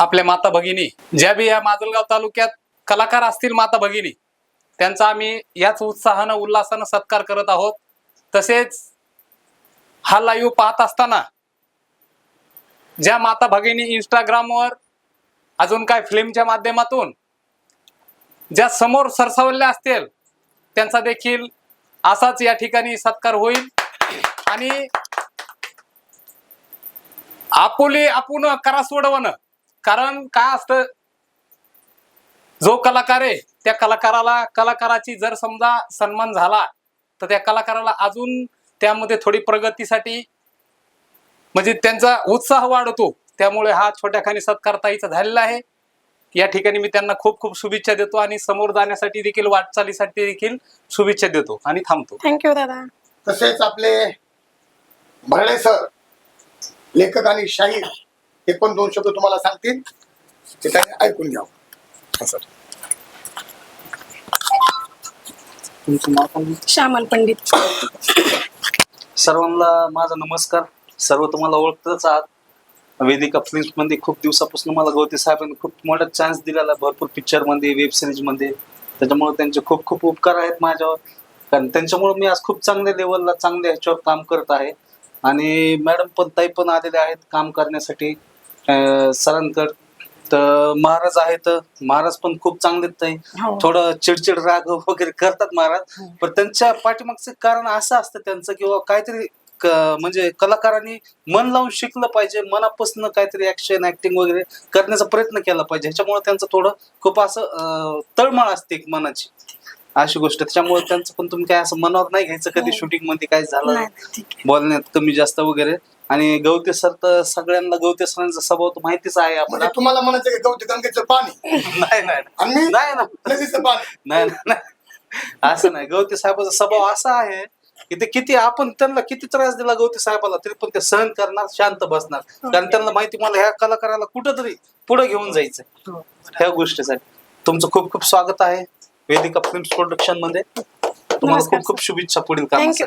आपल्या माता भगिनी ज्या बी या माजलगाव तालुक्यात कलाकार असतील माता भगिनी त्यांचा आम्ही याच उत्साहानं उल्हासानं सत्कार करत आहोत. तसेच हा लाईव्ह पाहत असताना ज्या माता भगिनी इंस्टाग्रामवर अजून काय फिल्मच्या माध्यमातून ज्या समोर सरसावल्या असतील त्यांचा देखील असाच या ठिकाणी सत्कार होईल. आणि आपुली आपण करा सोडवणं कारण काय असतं जो कलाकार आहे त्या कलाकाराला कलाकाराची जर समजा सन्मान झाला तर त्या कलाकाराला अजून त्यामध्ये थोडी प्रगतीसाठी म्हणजे त्यांचा उत्साह वाढतो. त्यामुळे हा छोट्या खानी सत्कार ताईचा झालेला आहे. या ठिकाणी मी त्यांना खूप खूप शुभेच्छा देतो आणि समोर जाण्यासाठी देखील वाटचालीसाठी देखील शुभेच्छा देतो आणि थांबतो. थँक्यू दादा. तसेच आपले भरणे सर लेखक आणि शाहीर हे पण दोन शब्द तुम्हाला सांगतील. ते त्यांनी ऐकून घ्यावं. सर. तुमचं नाव काय? श्यामल पंडित. सर्वांना माझा नमस्कार. सर्व तुम्हाला ओळखतच आहात. वेदिका फिल्म्समध्ये खूप दिवसापासून मला गवती साहेबांनी खूप मोठा चान्स दिलेला भरपूर पिक्चरमध्ये वेब सिरीजमध्ये. त्याच्यामुळे त्यांचे खूप खूप उपकार आहेत माझ्यावर. कारण त्यांच्यामुळे मी आज खूप चांगल्या लेवलला चांगल्या ह्याच्यावर काम करत आहे. आणि मॅडम पण ताई पण आलेले आहेत काम करण्यासाठी. अं, सरांकड. तर महाराज आहेत महाराज पण खूप चांगले आहेत ताई. हो. थोडं चिडचिड राग वगैरे करतात महाराज. पण त्यांच्या पाठीमागचं कारण असं असतं त्यांचं किंवा काहीतरी क- म्हणजे कलाकारांनी मन लावून शिकलं पाहिजे मनापासून काहीतरी ऍक्शन ऍक्टिंग वगैरे करण्याचा प्रयत्न केला पाहिजे. ह्याच्यामुळे त्यांचं थोडं खूप असं अं, तळमळ असते एक मनाची. अशी गोष्ट. त्याच्यामुळे त्यांचं पण तुम्ही काय असं मनावर नाही घ्यायचं कधी हो. शूटिंगमध्ये काय झालं नाही, ठीक आहे. बोलण्यात कमी जास्त वगैरे. आणि गवते सर तर सगळ्यांना गवते सरांचा स्वभाव तर माहितीच आहे म्हणजे आपला तुम्हाला म्हणायचं की गवती गंगेचं पाणी. नाही नाही. आणि मी नाही ना नदीचं पाणी. नाही नाही, नाही. असं नाही. गवती साहेबाचा स्वभाव असा आहे की ते किती आपण त्यांना किती त्रास दिला गवती साहेबाला तरी पण ते सहन करणार शांत बसणार. कारण त्यांना माहिती मला ह्या कलाकाराला कुठंतरी पुढे घेऊन जायचं ह्या गोष्टीसाठी. तुमचं खूप खूप स्वागत आहे. वेदिका फिल्म प्रोडक्शनमध्ये. तुम्हाला नमस्कार, खूप खूप शुभेच्छा पुढील Thank you. कामासाठी